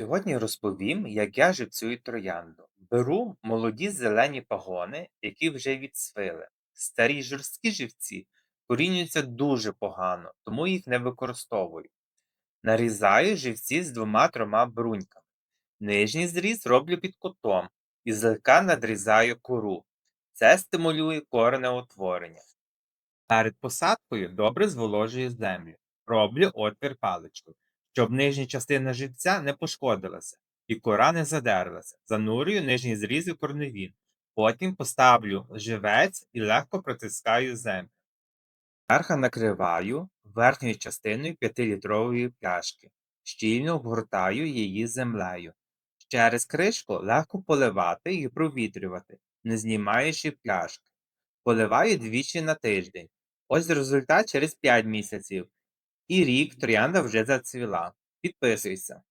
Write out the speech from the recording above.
Сьогодні розповім, як я живцюю троянду. Беру молоді зелені пагони, які вже відсвили. Старі жорсткі живці корінюються дуже погано, тому їх не використовую. Нарізаю живці з двома-трьома бруньками. Нижній зріз роблю під кутом і злегка надрізаю кору. Це стимулює коренеутворення. Перед посадкою добре зволожую землю. Роблю отвір паличкою, щоб нижня частина живця не пошкодилася і кора не задерлася. Занурюю нижній зріз у корневін. Потім поставлю живець і легко протискаю землю. Верха накриваю верхньою частиною 5-літрової пляшки. Щільно обгортаю її землею. Через кришку легко поливати і провітрювати, не знімаючи пляшки. Поливаю двічі на тиждень. Ось результат через 5 місяців. І рік троянда вже зацвіла. Підписуйся.